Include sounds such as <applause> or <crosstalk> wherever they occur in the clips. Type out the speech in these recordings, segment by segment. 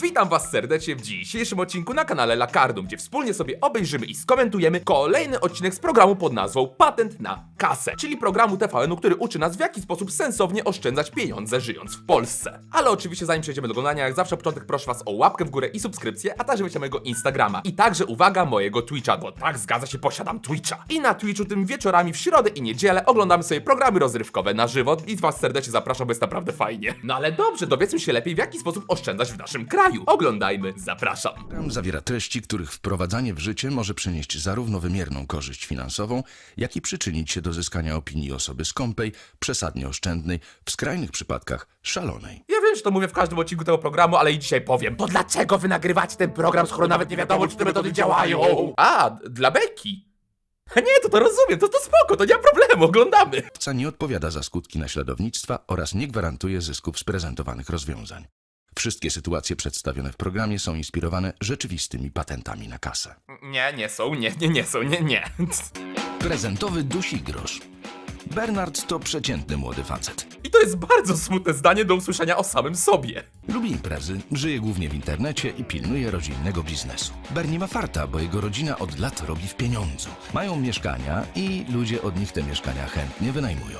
Witam was serdecznie w dzisiejszym odcinku na kanale Lakardum, gdzie wspólnie sobie obejrzymy i skomentujemy kolejny odcinek z programu pod nazwą Patent na kasę, czyli programu TVN-u, który uczy nas w jaki sposób sensownie oszczędzać pieniądze żyjąc w Polsce. Ale oczywiście zanim przejdziemy do oglądania, jak zawsze początek proszę was o łapkę w górę i subskrypcję, a także weźcie mojego Instagrama. I także uwaga mojego Twitcha, bo tak zgadza się, posiadam Twitcha. I na Twitchu tym wieczorami w środę i niedzielę oglądamy sobie programy rozrywkowe na żywo i was serdecznie zapraszam, bo jest naprawdę fajnie. No ale dobrze, dowiedzmy się lepiej w jaki sposób oszczędzać w naszym kraju. Oglądajmy, zapraszam. Program zawiera treści, których wprowadzanie w życie może przynieść zarówno wymierną korzyść finansową, jak i przyczynić się do zyskania opinii osoby skąpej, przesadnie oszczędnej, w skrajnych przypadkach szalonej. Ja wiem, że to mówię w każdym odcinku tego programu, ale i dzisiaj powiem. To dlaczego wy nagrywacie ten program, skoro nawet nie wiadomo, czy te metody działają? A, d- dla Beki. <laughs> Nie, to to rozumiem, to to spoko, to nie ma problemu, oglądamy. Wca nie odpowiada za skutki naśladownictwa oraz nie gwarantuje zysków z prezentowanych rozwiązań. Wszystkie sytuacje przedstawione w programie są inspirowane rzeczywistymi patentami na kasę. Nie, nie są, nie, nie, nie są, nie, nie. Prezentowy dusi grosz. Bernard to przeciętny młody facet. I to jest bardzo smutne zdanie do usłyszenia o samym sobie. Lubi imprezy, żyje głównie w internecie i pilnuje rodzinnego biznesu. Bernie ma farta, bo jego rodzina od lat robi w pieniądzu. Mają mieszkania i ludzie od nich te mieszkania chętnie wynajmują.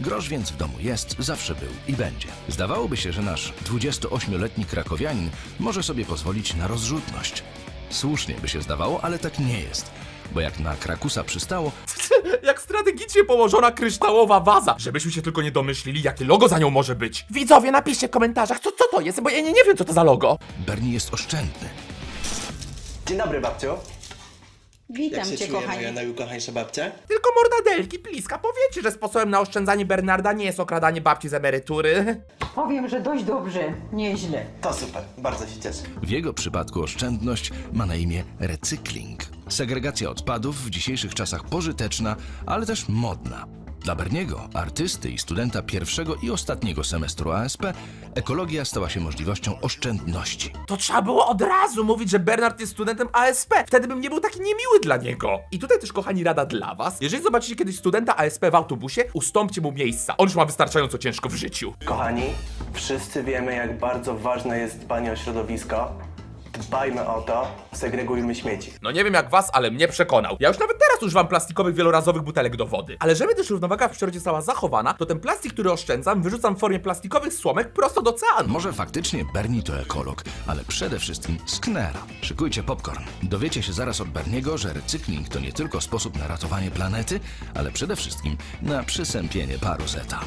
Grosz więc w domu jest, zawsze był i będzie. Zdawałoby się, że nasz 28-letni krakowianin może sobie pozwolić na rozrzutność. Słusznie by się zdawało, ale tak nie jest. Bo jak na Krakusa przystało, <laughs> Jak strategicznie położona kryształowa waza, żebyśmy się tylko nie domyślili, jakie logo za nią może być. Widzowie, napiszcie w komentarzach, co, co to jest, bo ja nie, nie wiem, co to za logo. Bernie jest oszczędny. Dzień dobry, babciu. Witam Jak się cię, czuje kochanie. moja najukochańsza babcia? Tylko mordadelki, bliska, powiecie, że sposobem na oszczędzanie Bernarda nie jest okradanie babci z emerytury. Powiem, że dość dobrze, nieźle. To super, bardzo się cieszę. W jego przypadku oszczędność ma na imię recykling. Segregacja odpadów w dzisiejszych czasach pożyteczna, ale też modna. Dla Berniego, artysty i studenta pierwszego i ostatniego semestru ASP, ekologia stała się możliwością oszczędności. To trzeba było od razu mówić, że Bernard jest studentem ASP. Wtedy bym nie był taki niemiły dla niego. I tutaj też, kochani, rada dla was. Jeżeli zobaczycie kiedyś studenta ASP w autobusie, ustąpcie mu miejsca. On już ma wystarczająco ciężko w życiu. Kochani, wszyscy wiemy, jak bardzo ważne jest dbanie o środowisko. Dbajmy o to, segregujmy śmieci. No nie wiem jak was, ale mnie przekonał. Ja już nawet teraz używam plastikowych wielorazowych butelek do wody. Ale żeby też równowaga w przyrodzie została zachowana, to ten plastik, który oszczędzam, wyrzucam w formie plastikowych słomek prosto do oceanu. Może faktycznie Bernie to ekolog, ale przede wszystkim sknera. Szykujcie popcorn. Dowiecie się zaraz od Berniego, że recykling to nie tylko sposób na ratowanie planety, ale przede wszystkim na przysępienie paru zeta.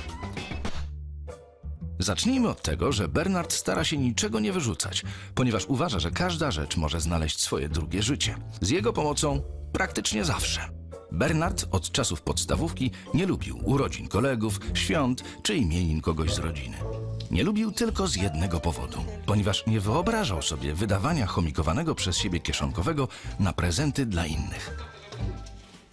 Zacznijmy od tego, że Bernard stara się niczego nie wyrzucać, ponieważ uważa, że każda rzecz może znaleźć swoje drugie życie. Z jego pomocą praktycznie zawsze. Bernard od czasów podstawówki nie lubił urodzin kolegów, świąt czy imienin kogoś z rodziny. Nie lubił tylko z jednego powodu, ponieważ nie wyobrażał sobie wydawania chomikowanego przez siebie kieszonkowego na prezenty dla innych.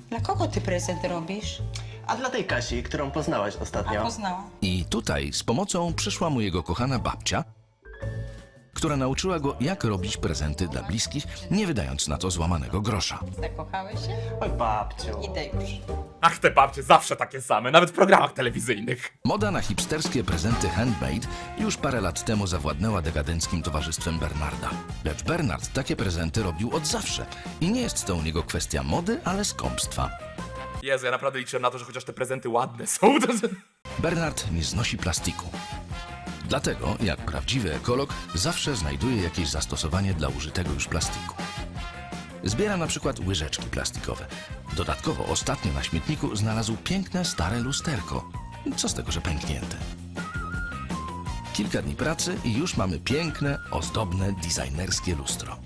Dla kogo ty prezent robisz? A dla tej Kasi, którą poznałaś A ostatnio, poznałam. I tutaj z pomocą przyszła mu jego kochana babcia, która nauczyła go, jak robić prezenty dla bliskich, nie wydając na to złamanego grosza. Zakochałeś się? oj babciu. Idę już. Ach, te babcie zawsze takie same, nawet w programach telewizyjnych. Moda na hipsterskie prezenty handmade już parę lat temu zawładnęła dekadenckim towarzystwem Bernarda. Lecz Bernard takie prezenty robił od zawsze i nie jest to u niego kwestia mody, ale skąpstwa. Jezu, ja naprawdę liczyłem na to, że chociaż te prezenty ładne są. Bernard nie znosi plastiku. Dlatego, jak prawdziwy ekolog, zawsze znajduje jakieś zastosowanie dla użytego już plastiku. Zbiera na przykład łyżeczki plastikowe. Dodatkowo ostatnio na śmietniku znalazł piękne stare lusterko. Co z tego, że pęknięte? Kilka dni pracy i już mamy piękne, ozdobne, designerskie lustro.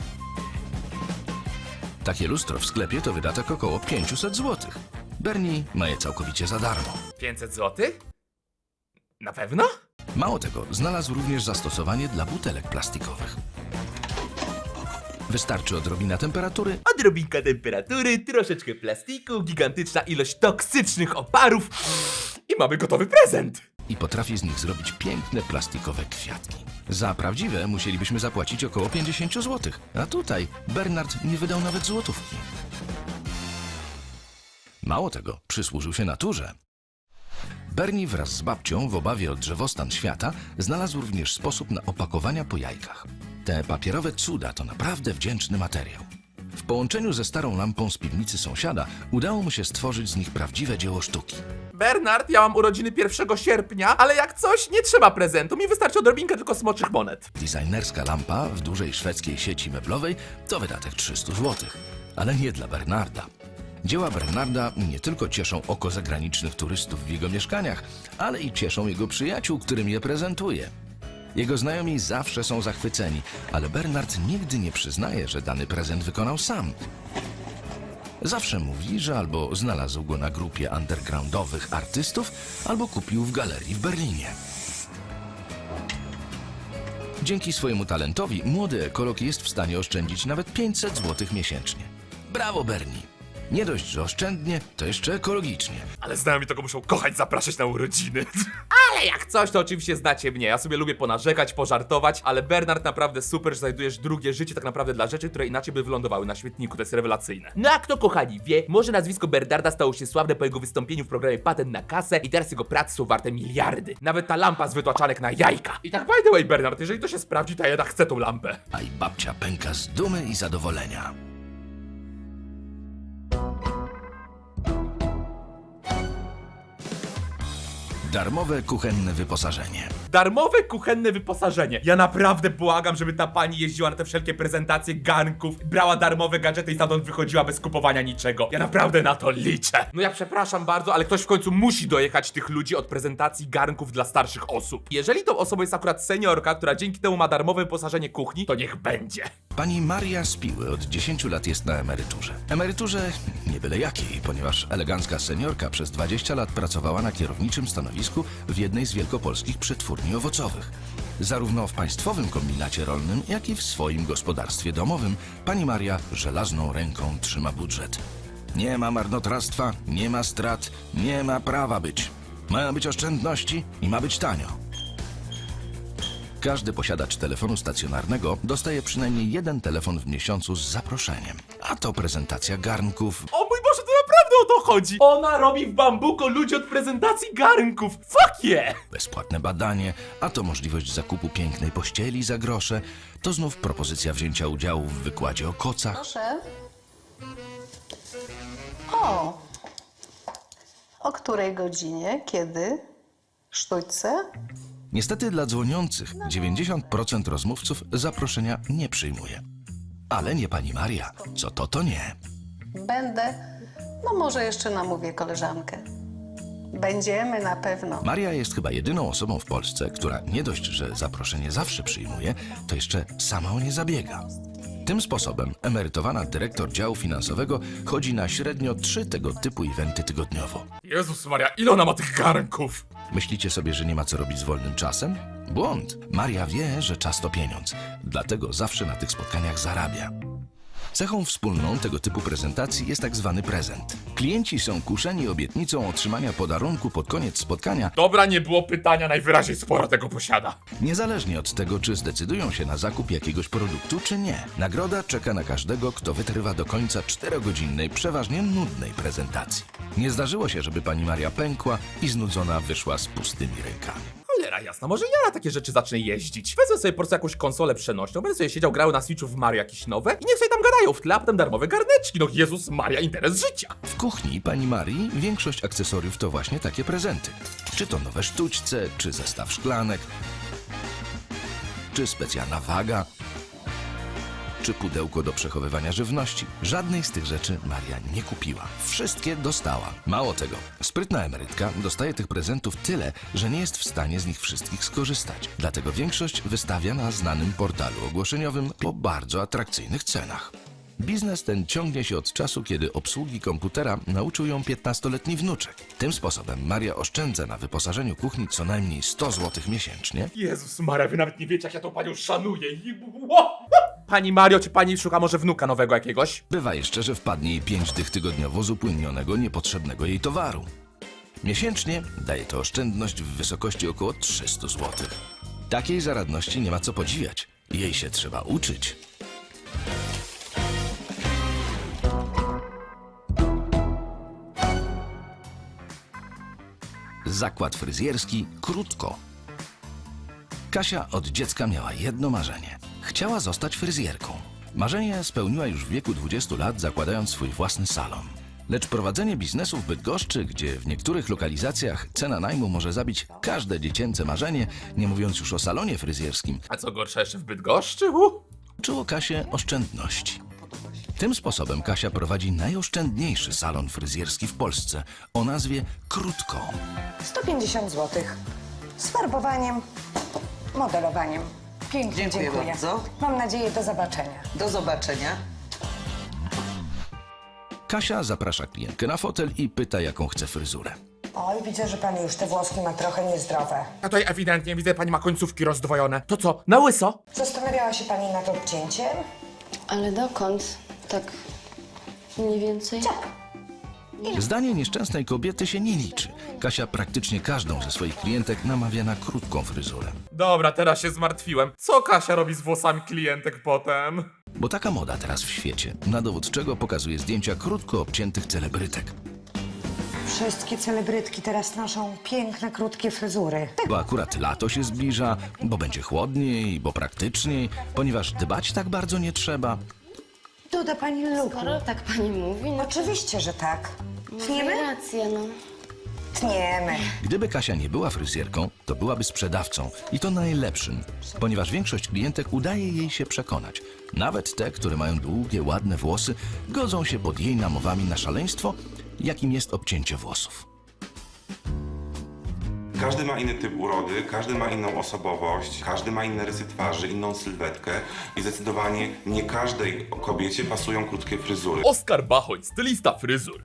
Takie lustro w sklepie to wydatek około 500 zł. Bernie ma je całkowicie za darmo. 500 złotych? Na pewno? Mało tego, znalazł również zastosowanie dla butelek plastikowych. Wystarczy odrobina temperatury, Odrobinka temperatury, troszeczkę plastiku, gigantyczna ilość toksycznych oparów i mamy gotowy prezent. i potrafi z nich zrobić piękne plastikowe kwiatki. Za prawdziwe musielibyśmy zapłacić około 50 zł, a tutaj Bernard nie wydał nawet złotówki. Mało tego, przysłużył się naturze. Bernie wraz z babcią w obawie o drzewostan świata znalazł również sposób na opakowania po jajkach. Te papierowe cuda to naprawdę wdzięczny materiał. W połączeniu ze starą lampą z piwnicy sąsiada udało mu się stworzyć z nich prawdziwe dzieło sztuki. Bernard, ja mam urodziny 1 sierpnia, ale jak coś, nie trzeba prezentu, mi wystarczy odrobinkę tylko smoczych monet. Designerska lampa w dużej szwedzkiej sieci meblowej to wydatek 300 zł, ale nie dla Bernarda. Dzieła Bernarda nie tylko cieszą oko zagranicznych turystów w jego mieszkaniach, ale i cieszą jego przyjaciół, którym je prezentuje. Jego znajomi zawsze są zachwyceni, ale Bernard nigdy nie przyznaje, że dany prezent wykonał sam. Zawsze mówi, że albo znalazł go na grupie undergroundowych artystów, albo kupił w galerii w Berlinie. Dzięki swojemu talentowi młody ekolog jest w stanie oszczędzić nawet 500 zł miesięcznie. Brawo, Bernie! Nie dość, że oszczędnie, to jeszcze ekologicznie. Ale znajomi tego muszą kochać zapraszać na urodziny. <laughs> Ale jak coś, to oczywiście znacie mnie. Ja sobie lubię ponarzekać, pożartować, ale Bernard naprawdę super, że znajdujesz drugie życie tak naprawdę dla rzeczy, które inaczej by wylądowały na świetniku. To jest rewelacyjne. No a kto kochani wie, może nazwisko Bernarda stało się sławne po jego wystąpieniu w programie Patent na kasę i teraz jego prace są warte miliardy. Nawet ta lampa z wytłaczanek na jajka. I tak by the way, Bernard, jeżeli to się sprawdzi, to ja jednak chcę tą lampę. A i babcia pęka z dumy i zadowolenia. Darmowe kuchenne wyposażenie. Darmowe kuchenne wyposażenie. Ja naprawdę błagam, żeby ta pani jeździła na te wszelkie prezentacje garnków, brała darmowe gadżety i stamtąd wychodziła bez kupowania niczego. Ja naprawdę na to liczę. No ja przepraszam bardzo, ale ktoś w końcu musi dojechać tych ludzi od prezentacji garnków dla starszych osób. Jeżeli tą osobą jest akurat seniorka, która dzięki temu ma darmowe wyposażenie kuchni, to niech będzie. Pani Maria Spiły od 10 lat jest na emeryturze. Emeryturze nie byle jakiej, ponieważ elegancka seniorka przez 20 lat pracowała na kierowniczym stanowisku w jednej z wielkopolskich przetwórni owocowych. Zarówno w państwowym kombinacie rolnym, jak i w swoim gospodarstwie domowym pani Maria żelazną ręką trzyma budżet. Nie ma marnotrawstwa, nie ma strat, nie ma prawa być. Mają być oszczędności i ma być tanio. Każdy posiadacz telefonu stacjonarnego dostaje przynajmniej jeden telefon w miesiącu z zaproszeniem. A to prezentacja garnków, O o to chodzi! Ona robi w bambuko ludzi od prezentacji garnków. Fuck yeah! bezpłatne badanie, a to możliwość zakupu pięknej pościeli za grosze, to znów propozycja wzięcia udziału w wykładzie o kocach, Proszę. O! O której godzinie? Kiedy? Sztućce? Niestety dla dzwoniących 90% rozmówców zaproszenia nie przyjmuje. Ale nie pani Maria, co to to nie. Będę. No może jeszcze namówię koleżankę. Będziemy na pewno. Maria jest chyba jedyną osobą w Polsce, która nie dość, że zaproszenie zawsze przyjmuje, to jeszcze sama o nie zabiega. Tym sposobem emerytowana dyrektor działu finansowego chodzi na średnio trzy tego typu eventy tygodniowo. Jezus Maria, ile ona ma tych garnków? Myślicie sobie, że nie ma co robić z wolnym czasem? Błąd. Maria wie, że czas to pieniądz, dlatego zawsze na tych spotkaniach zarabia. Cechą wspólną tego typu prezentacji jest tak zwany prezent. Klienci są kuszeni obietnicą otrzymania podarunku pod koniec spotkania, Dobra, nie było pytania, najwyraźniej sporo tego posiada. niezależnie od tego, czy zdecydują się na zakup jakiegoś produktu, czy nie. Nagroda czeka na każdego, kto wytrywa do końca czterogodzinnej, przeważnie nudnej prezentacji. Nie zdarzyło się, żeby pani Maria pękła i znudzona wyszła z pustymi rękami. Cholera jasna, może ja na takie rzeczy zacznę jeździć. Wezmę sobie po prostu jakąś konsolę przenośną, będę sobie siedział, grał na Switchu w Mario jakieś nowe i niech sobie tam gadają w tle, a potem darmowe garneczki. No Jezus Maria, interes życia. W kuchni pani Marii większość akcesoriów to właśnie takie prezenty. Czy to nowe sztućce, czy zestaw szklanek, czy specjalna waga, czy pudełko do przechowywania żywności. Żadnej z tych rzeczy Maria nie kupiła. Wszystkie dostała. Mało tego, sprytna emerytka dostaje tych prezentów tyle, że nie jest w stanie z nich wszystkich skorzystać. Dlatego większość wystawia na znanym portalu ogłoszeniowym po bardzo atrakcyjnych cenach. Biznes ten ciągnie się od czasu, kiedy obsługi komputera nauczył ją 15-letni wnuczek. Tym sposobem Maria oszczędza na wyposażeniu kuchni co najmniej 100 zł miesięcznie, Jezus Maria, wy nawet nie wiecie, jak ja tą panią szanuję. I- Ło! Pani Mario, czy pani szuka może wnuka nowego jakiegoś? Bywa jeszcze, że wpadnie jej 5 dych tygodniowo z niepotrzebnego jej towaru. Miesięcznie daje to oszczędność w wysokości około 300 zł. Takiej zaradności nie ma co podziwiać. Jej się trzeba uczyć. Zakład fryzjerski krótko. Kasia od dziecka miała jedno marzenie. Chciała zostać fryzjerką. Marzenie spełniła już w wieku 20 lat, zakładając swój własny salon. Lecz prowadzenie biznesu w Bydgoszczy, gdzie w niektórych lokalizacjach cena najmu może zabić każde dziecięce marzenie, nie mówiąc już o salonie fryzjerskim, A co gorsza jeszcze w Bydgoszczy? U? uczyło Kasię oszczędności. Tym sposobem Kasia prowadzi najoszczędniejszy salon fryzjerski w Polsce o nazwie Krótko. 150 zł. Z farbowaniem, modelowaniem. Pięknie Dziękuję dziękuję. bardzo. Mam nadzieję do zobaczenia. Do zobaczenia. Kasia zaprasza klientkę na fotel i pyta, jaką chce fryzurę. Oj, widzę, że pani już te włoski ma trochę niezdrowe. A tutaj ewidentnie widzę, pani ma końcówki rozdwojone. To co, na łyso? Zastanawiała się pani nad obcięciem? Ale dokąd? Tak mniej więcej? Zdanie nieszczęsnej kobiety się nie liczy. Kasia praktycznie każdą ze swoich klientek namawia na krótką fryzurę. Dobra, teraz się zmartwiłem. Co Kasia robi z włosami klientek potem? Bo taka moda teraz w świecie, na dowód czego pokazuje zdjęcia krótko obciętych celebrytek. Wszystkie celebrytki teraz noszą piękne, krótkie fryzury. Bo akurat lato się zbliża, bo będzie chłodniej, bo praktyczniej, ponieważ dbać tak bardzo nie trzeba. Doda pani luku. Skoro tak pani mówi, no Oczywiście, że tak. ma Tniemy? rację, no. Tniemy. Gdyby Kasia nie była fryzjerką, to byłaby sprzedawcą i to najlepszym, ponieważ większość klientek udaje jej się przekonać. Nawet te, które mają długie, ładne włosy, godzą się pod jej namowami na szaleństwo, jakim jest obcięcie włosów. Każdy ma inny typ urody, każdy ma inną osobowość, każdy ma inne rysy twarzy, inną sylwetkę i zdecydowanie nie każdej kobiecie pasują krótkie fryzury. Oskar Bachoń, stylista fryzur.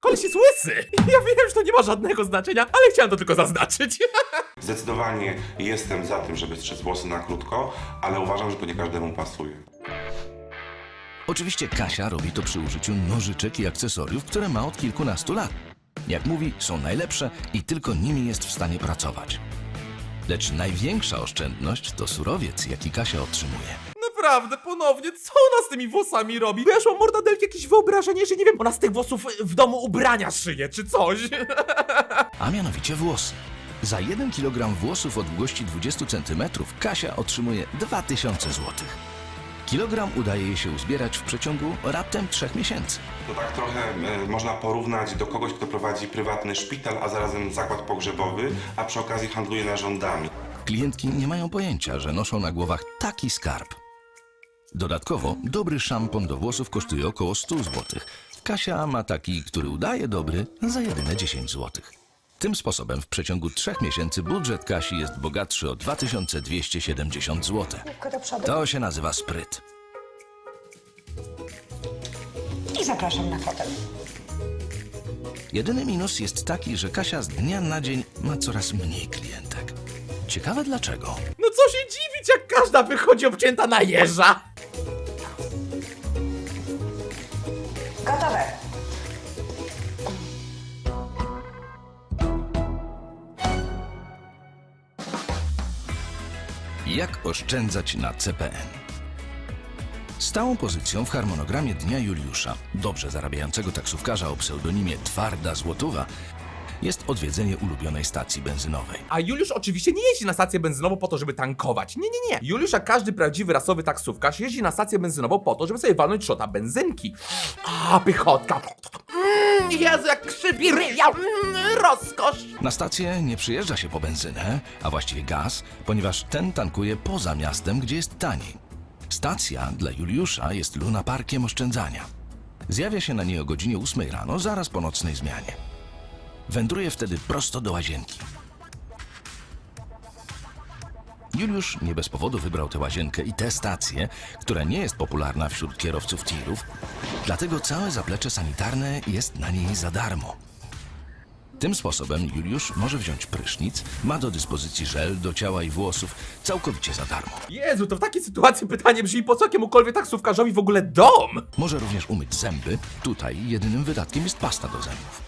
Koleś jest łysy. Ja wiem, że to nie ma żadnego znaczenia, ale chciałem to tylko zaznaczyć. <laughs> Zdecydowanie jestem za tym, żeby strzec włosy na krótko, ale uważam, że to nie każdemu pasuje. Oczywiście Kasia robi to przy użyciu nożyczek i akcesoriów, które ma od kilkunastu lat. Jak mówi, są najlepsze i tylko nimi jest w stanie pracować. Lecz największa oszczędność to surowiec, jaki Kasia otrzymuje. Naprawdę, ponownie, co ona z tymi włosami robi? Wiesz, mam mordadelki jakieś wyobrażenie, że nie wiem, ona z tych włosów w domu ubrania szyje, czy coś. <laughs> a mianowicie włosy. Za 1 kg włosów o długości 20 cm Kasia otrzymuje 2000 zł. Kilogram udaje jej się uzbierać w przeciągu raptem 3 miesięcy. To tak trochę e, można porównać do kogoś, kto prowadzi prywatny szpital, a zarazem zakład pogrzebowy, a przy okazji handluje narządami. Klientki nie mają pojęcia, że noszą na głowach taki skarb. Dodatkowo dobry szampon do włosów kosztuje około 100 zł. Kasia ma taki, który udaje dobry, za jedyne 10 zł. Tym sposobem w przeciągu 3 miesięcy budżet Kasi jest bogatszy o 2270 zł. Szybko do przodu. To się nazywa spryt. I zapraszam na fotel. Jedyny minus jest taki, że Kasia z dnia na dzień ma coraz mniej klientek. Ciekawe dlaczego. No co się dziwić, jak każda wychodzi obcięta na jeża. Jak oszczędzać na CPN? Stałą pozycją w harmonogramie dnia Juliusza, dobrze zarabiającego taksówkarza o pseudonimie Twarda Złotowa, jest odwiedzenie ulubionej stacji benzynowej. A Juliusz oczywiście nie jeździ na stację benzynową po to, żeby tankować. Nie, nie, nie. Juliusz, jak każdy prawdziwy rasowy taksówkarz, jeździ na stację benzynową po to, żeby sobie walnąć szota benzynki. A, pychotka. Mm, Jezu, jak krzypi ryja. Mm, rozkosz. Na stację nie przyjeżdża się po benzynę, a właściwie gaz, ponieważ ten tankuje poza miastem, gdzie jest taniej. Stacja dla Juliusza jest lunaparkiem oszczędzania. Zjawia się na niej o godzinie 8 rano, zaraz po nocnej zmianie. Wędruje wtedy prosto do łazienki. Juliusz nie bez powodu wybrał tę łazienkę i tę stację, która nie jest popularna wśród kierowców tirów, dlatego całe zaplecze sanitarne jest na niej za darmo. Tym sposobem Juliusz może wziąć prysznic, ma do dyspozycji żel do ciała i włosów całkowicie za darmo. Jezu, to w takiej sytuacji pytanie brzmi, po co jakiemukolwiek taksówkarzowi w ogóle dom? Może również umyć zęby, tutaj jedynym wydatkiem jest pasta do zębów.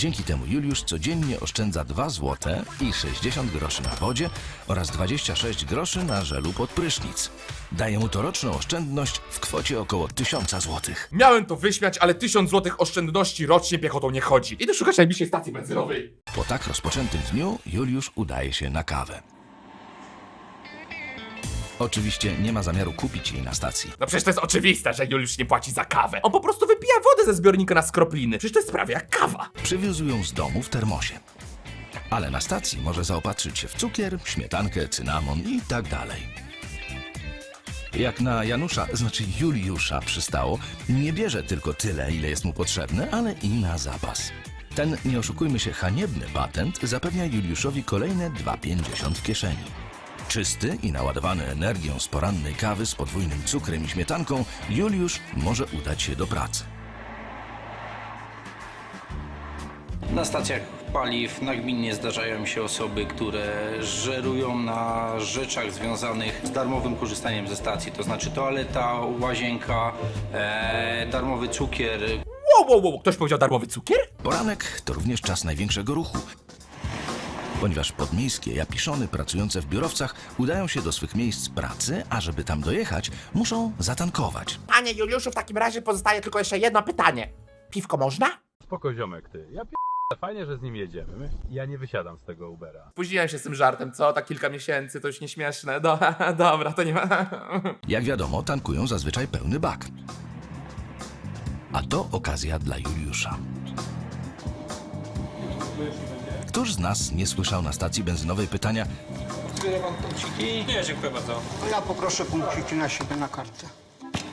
Dzięki temu Juliusz codziennie oszczędza 2 zł i 60 groszy na wodzie oraz 26 groszy na żelu pod prysznic. Daje mu to roczną oszczędność w kwocie około 1000 zł. Miałem to wyśmiać, ale 1000 złotych oszczędności rocznie piechotą nie chodzi. Idę szukać najbliższej stacji benzynowej. Po tak rozpoczętym dniu Juliusz udaje się na kawę. Oczywiście nie ma zamiaru kupić jej na stacji. No przecież to jest oczywiste, że Juliusz nie płaci za kawę. On po prostu wypija wodę ze zbiornika na skropliny. Przecież to jest prawie jak kawa. Przywiózł ją z domu w termosie. Ale na stacji może zaopatrzyć się w cukier, śmietankę, cynamon i tak dalej. Jak na Janusza, znaczy Juliusza przystało, nie bierze tylko tyle, ile jest mu potrzebne, ale i na zapas. Ten, nie oszukujmy się, haniebny patent zapewnia Juliuszowi kolejne 2,50 w kieszeni. Czysty i naładowany energią z porannej kawy z podwójnym cukrem i śmietanką, Juliusz może udać się do pracy. Na stacjach paliw nagminnie zdarzają się osoby, które żerują na rzeczach związanych z darmowym korzystaniem ze stacji, to znaczy toaleta, łazienka, e, darmowy cukier, Wow, wow, wow, ktoś powiedział darmowy cukier? Poranek to również czas największego ruchu. Ponieważ podmiejskie japiszony pracujące w biurowcach udają się do swych miejsc pracy, a żeby tam dojechać, muszą zatankować. Panie Juliuszu, w takim razie pozostaje tylko jeszcze jedno pytanie. Piwko można? Spoko ziomek ty. Ja p... fajnie, że z nim jedziemy. My- Ja nie wysiadam z tego Ubera. Spóźniłem się z tym żartem, co? Tak kilka miesięcy, to już nieśmieszne. Do, <laughs> dobra, to nie ma... <laughs> Jak wiadomo, tankują zazwyczaj pełny bak. A to okazja dla Juliusza. Któż z nas nie słyszał na stacji benzynowej pytania, Ja poproszę punkciki na siebie na kartę.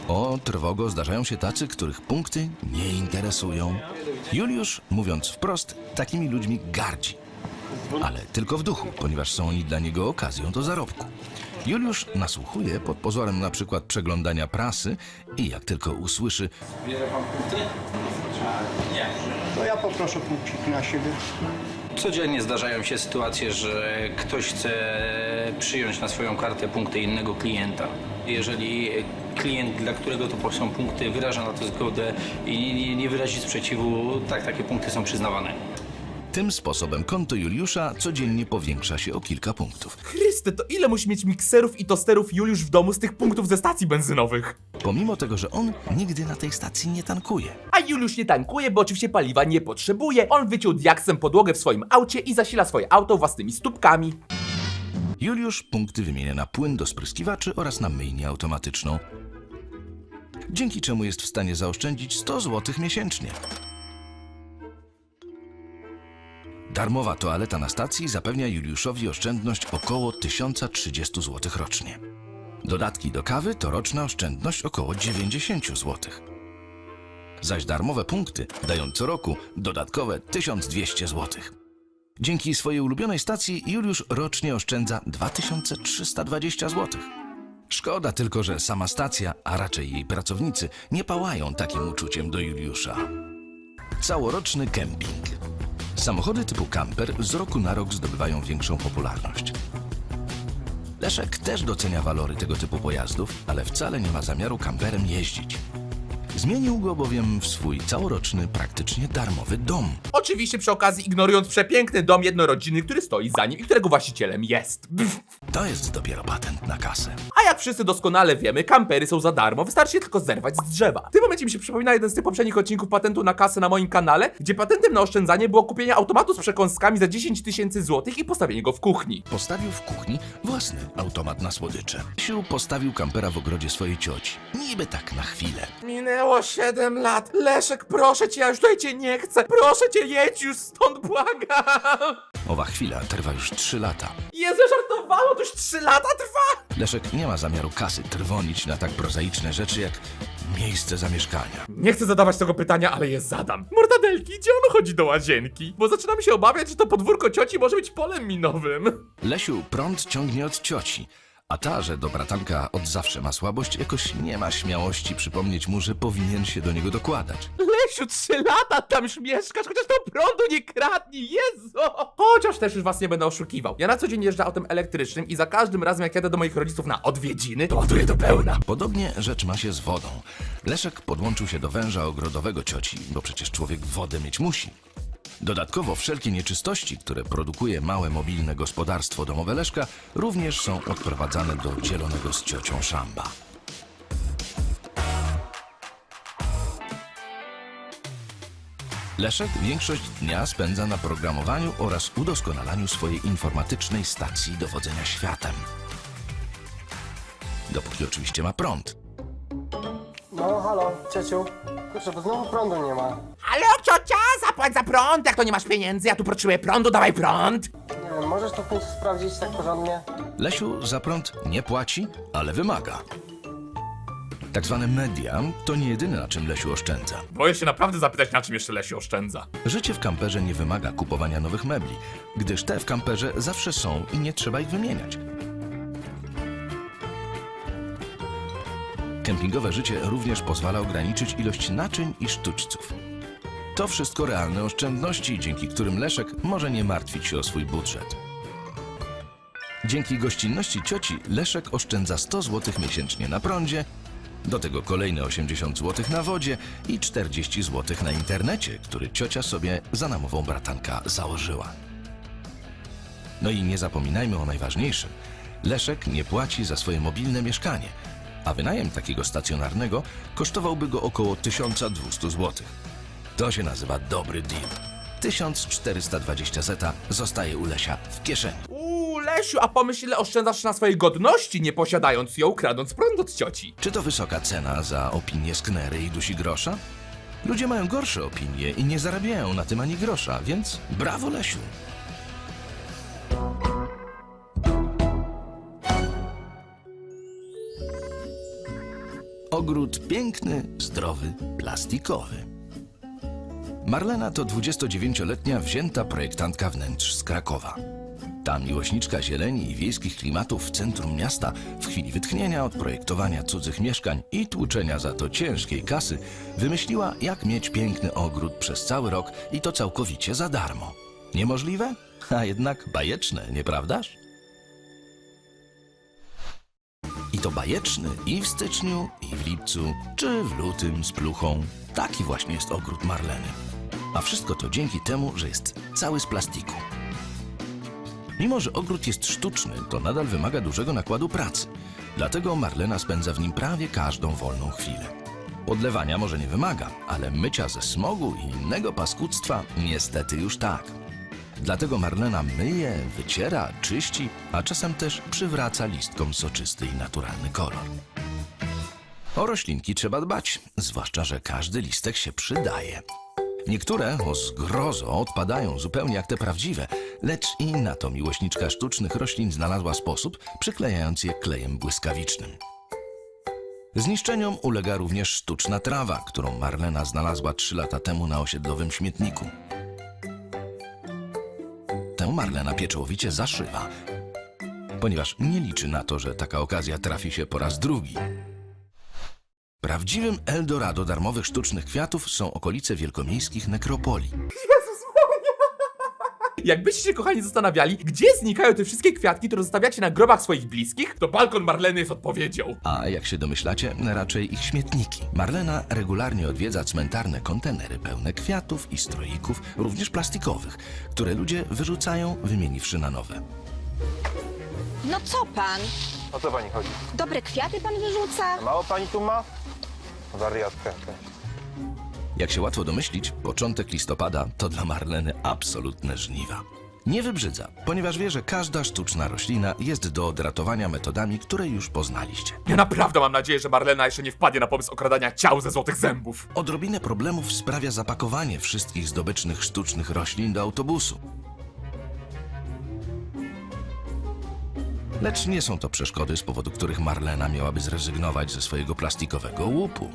O, trwogo, zdarzają się tacy, których punkty nie interesują. Juliusz, mówiąc wprost, takimi ludźmi gardzi. Ale tylko w duchu, ponieważ są oni dla niego okazją do zarobku. Juliusz nasłuchuje pod pozorem na przykład przeglądania prasy i jak tylko usłyszy To ja poproszę punkciki na siebie. Codziennie zdarzają się sytuacje, że ktoś chce przyjąć na swoją kartę punkty innego klienta. Jeżeli klient, dla którego to są punkty, wyraża na to zgodę i nie, nie wyrazi sprzeciwu, tak, takie punkty są przyznawane. Tym sposobem konto Juliusza codziennie powiększa się o kilka punktów. Chryste, to ile musi mieć mikserów i tosterów Juliusz w domu z tych punktów ze stacji benzynowych? Pomimo tego, że on nigdy na tej stacji nie tankuje. A Juliusz nie tankuje, bo oczywiście paliwa nie potrzebuje. On wyciął diaksem podłogę w swoim aucie i zasila swoje auto własnymi stópkami. Juliusz punkty wymienia na płyn do spryskiwaczy oraz na myjnię automatyczną. Dzięki czemu jest w stanie zaoszczędzić 100 zł miesięcznie. Darmowa toaleta na stacji zapewnia Juliuszowi oszczędność około 1030 zł rocznie. Dodatki do kawy to roczna oszczędność około 90 zł. Zaś darmowe punkty dają co roku dodatkowe 1200 zł. Dzięki swojej ulubionej stacji Juliusz rocznie oszczędza 2320 zł. Szkoda tylko, że sama stacja, a raczej jej pracownicy, nie pałają takim uczuciem do Juliusza. Całoroczny kemping. Samochody typu camper z roku na rok zdobywają większą popularność. Leszek też docenia walory tego typu pojazdów, ale wcale nie ma zamiaru kamperem jeździć. Zmienił go bowiem w swój całoroczny, praktycznie darmowy dom. Oczywiście przy okazji ignorując przepiękny dom jednorodzinny, który stoi za nim i którego właścicielem jest. Pff. To jest dopiero patent na kasę. A jak wszyscy doskonale wiemy, kampery są za darmo, wystarczy je tylko zerwać z drzewa. W tym momencie mi się przypomina jeden z tych poprzednich odcinków patentu na kasę na moim kanale, gdzie patentem na oszczędzanie było kupienie automatu z przekąskami za 10 tysięcy złotych i postawienie go w kuchni. Postawił w kuchni własny automat na słodycze. Siu postawił kampera w ogrodzie swojej cioci. Niby tak na chwilę. Minęło 7 lat. Leszek, proszę cię, ja już tutaj cię nie chcę. Proszę cię, jedź już stąd, błagam. Owa chwila trwa już 3 lata. Jezu, żartowało, to już 3 lata trwa. Leszek nie ma zamiaru kasy trwonić na tak prozaiczne rzeczy jak miejsce zamieszkania. Nie chcę zadawać tego pytania, ale je zadam. Mortadelki, gdzie on chodzi do łazienki? Bo zaczynam się obawiać, że to podwórko cioci może być polem minowym. Lesiu prąd ciągnie od cioci, a ta, że do bratanka od zawsze ma słabość, jakoś nie ma śmiałości przypomnieć mu, że powinien się do niego dokładać. Lesiu, trzy lata tam już mieszkasz, chociaż to prądu nie kradnij, Jezu! Chociaż też już was nie będę oszukiwał. Ja na co dzień jeżdżę autem elektrycznym i za każdym razem jak jadę do moich rodziców na odwiedziny, to ładuję do pełna. Podobnie rzecz ma się z wodą. Leszek podłączył się do węża ogrodowego cioci, bo przecież człowiek wodę mieć musi. Dodatkowo wszelkie nieczystości, które produkuje małe mobilne gospodarstwo domowe Leszka, również są odprowadzane do dzielonego z ciocią szamba. Leszek większość dnia spędza na programowaniu oraz udoskonalaniu swojej informatycznej stacji dowodzenia światem. Dopóki oczywiście ma prąd. No halo, ciociu. Kurczę, bo znowu prądu nie ma. Ale ciocia, zapłać za prąd, jak to nie masz pieniędzy, ja tu potrzebuję prądu, dawaj prąd. Nie wiem, możesz to w końcu sprawdzić tak porządnie? Lesiu za prąd nie płaci, ale wymaga. Tak zwane media to nie jedyne, na czym Lesiu oszczędza. Boję się naprawdę zapytać, na czym jeszcze Lesiu oszczędza. Życie w kamperze nie wymaga kupowania nowych mebli, gdyż te w kamperze zawsze są i nie trzeba ich wymieniać. Kempingowe życie również pozwala ograniczyć ilość naczyń i sztućców. To wszystko realne oszczędności, dzięki którym Leszek może nie martwić się o swój budżet. Dzięki gościnności cioci Leszek oszczędza 100 zł miesięcznie na prądzie, do tego kolejne 80 zł na wodzie i 40 zł na internecie, który ciocia sobie za namową bratanka założyła. No i nie zapominajmy o najważniejszym. Leszek nie płaci za swoje mobilne mieszkanie, a wynajem takiego stacjonarnego kosztowałby go około 1200 zł. To się nazywa dobry deal. 1420 zeta zostaje u Lesia w kieszeni. Uuu, Lesiu, a pomyśl, ile oszczędzasz na swojej godności, nie posiadając ją, kradąc prąd od cioci. Czy to wysoka cena za opinię sknery i dusi grosza? Ludzie mają gorsze opinie i nie zarabiają na tym ani grosza, więc brawo Lesiu. Ogród piękny, zdrowy, plastikowy. Marlena to 29-letnia wzięta projektantka wnętrz z Krakowa. Ta miłośniczka zieleni i wiejskich klimatów w centrum miasta w chwili wytchnienia od projektowania cudzych mieszkań i tłuczenia za to ciężkiej kasy wymyśliła, jak mieć piękny ogród przez cały rok i to całkowicie za darmo. Niemożliwe? A jednak bajeczne, nieprawdaż? I to bajeczny i w styczniu, i w lipcu, czy w lutym z pluchą. Taki właśnie jest ogród Marleny. A wszystko to dzięki temu, że jest cały z plastiku. Mimo, że ogród jest sztuczny, to nadal wymaga dużego nakładu pracy. Dlatego Marlena spędza w nim prawie każdą wolną chwilę. Podlewania może nie wymaga, ale mycia ze smogu i innego paskudztwa niestety już tak. Dlatego Marlena myje, wyciera, czyści, a czasem też przywraca listkom soczysty i naturalny kolor. O roślinki trzeba dbać, zwłaszcza, że każdy listek się przydaje. Niektóre o zgrozo odpadają zupełnie jak te prawdziwe, lecz i na to miłośniczka sztucznych roślin znalazła sposób, przyklejając je klejem błyskawicznym. Zniszczeniom ulega również sztuczna trawa, którą Marlena znalazła trzy lata temu na osiedlowym śmietniku. Marlena pieczołowicie zaszywa, ponieważ nie liczy na to, że taka okazja trafi się po raz drugi. Prawdziwym Eldorado darmowych sztucznych kwiatów są okolice wielkomiejskich nekropolii. Jakbyście się, kochani, zastanawiali, gdzie znikają te wszystkie kwiatki, które zostawiacie na grobach swoich bliskich, to balkon Marleny jest odpowiedzią. A jak się domyślacie, raczej ich śmietniki. Marlena regularnie odwiedza cmentarne kontenery pełne kwiatów i stroików, również plastikowych, które ludzie wyrzucają, wymieniwszy na nowe. No co pan? O co pani chodzi? Dobre kwiaty pan wyrzuca? Mało pani tu ma? Wariatka jakaś. Jak się łatwo domyślić, początek listopada to dla Marleny absolutne żniwa. Nie wybrzydza, ponieważ wie, że każda sztuczna roślina jest do odratowania metodami, które już poznaliście. Ja naprawdę mam nadzieję, że Marlena jeszcze nie wpadnie na pomysł okradania ciał ze złotych zębów. Odrobinę problemów sprawia zapakowanie wszystkich zdobycznych sztucznych roślin do autobusu. Lecz nie są to przeszkody, z powodu których Marlena miałaby zrezygnować ze swojego plastikowego łupu.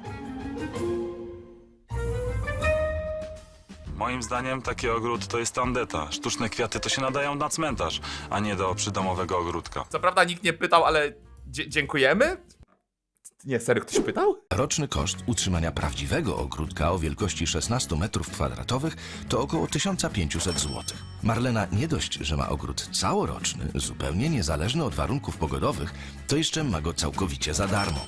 Moim zdaniem taki ogród to jest tandeta. Sztuczne kwiaty to się nadają na cmentarz, a nie do przydomowego ogródka. Co prawda nikt nie pytał, ale dzie- dziękujemy? Nie, serio, ktoś pytał? Roczny koszt utrzymania prawdziwego ogródka o wielkości 16 m2 to około 1500 zł. Marlena nie dość, że ma ogród całoroczny, zupełnie niezależny od warunków pogodowych, to jeszcze ma go całkowicie za darmo.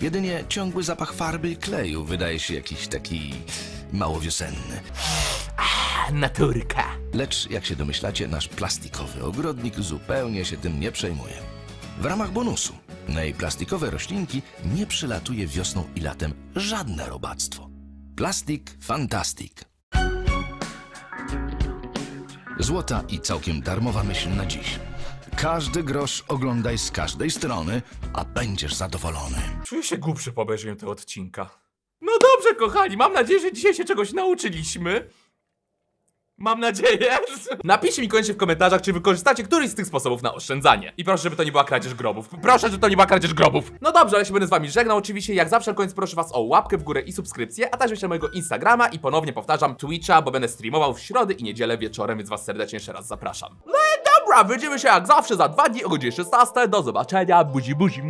Jedynie ciągły zapach farby i kleju wydaje się jakiś taki mało wiosenny. A, naturka. Lecz jak się domyślacie, nasz plastikowy ogrodnik zupełnie się tym nie przejmuje. W ramach bonusu na jej plastikowe roślinki nie przylatuje wiosną i latem żadne robactwo. Plastik Fantastic. Złota i całkiem darmowa myśl na dziś. Każdy grosz oglądaj z każdej strony, a będziesz zadowolony. Czuję się głupszy po obejrzeniu tego odcinka. No dobrze, kochani, mam nadzieję, że dzisiaj się czegoś nauczyliśmy. Mam nadzieję. Napiszcie mi koniecznie w komentarzach, czy wykorzystacie któryś z tych sposobów na oszczędzanie. I proszę, żeby to nie była kradzież grobów. Proszę, żeby to nie była kradzież grobów. No dobrze, ale się będę z wami żegnał. Oczywiście, jak zawsze koniec proszę was o łapkę w górę i subskrypcję, a także jeszcze mojego Instagrama i ponownie powtarzam Twitcha, bo będę streamował w środę i niedzielę wieczorem, więc was serdecznie jeszcze raz zapraszam. Dobra, widzimy się jak zawsze za dwa dni o godzinie 16. Do zobaczenia, buzi buzi.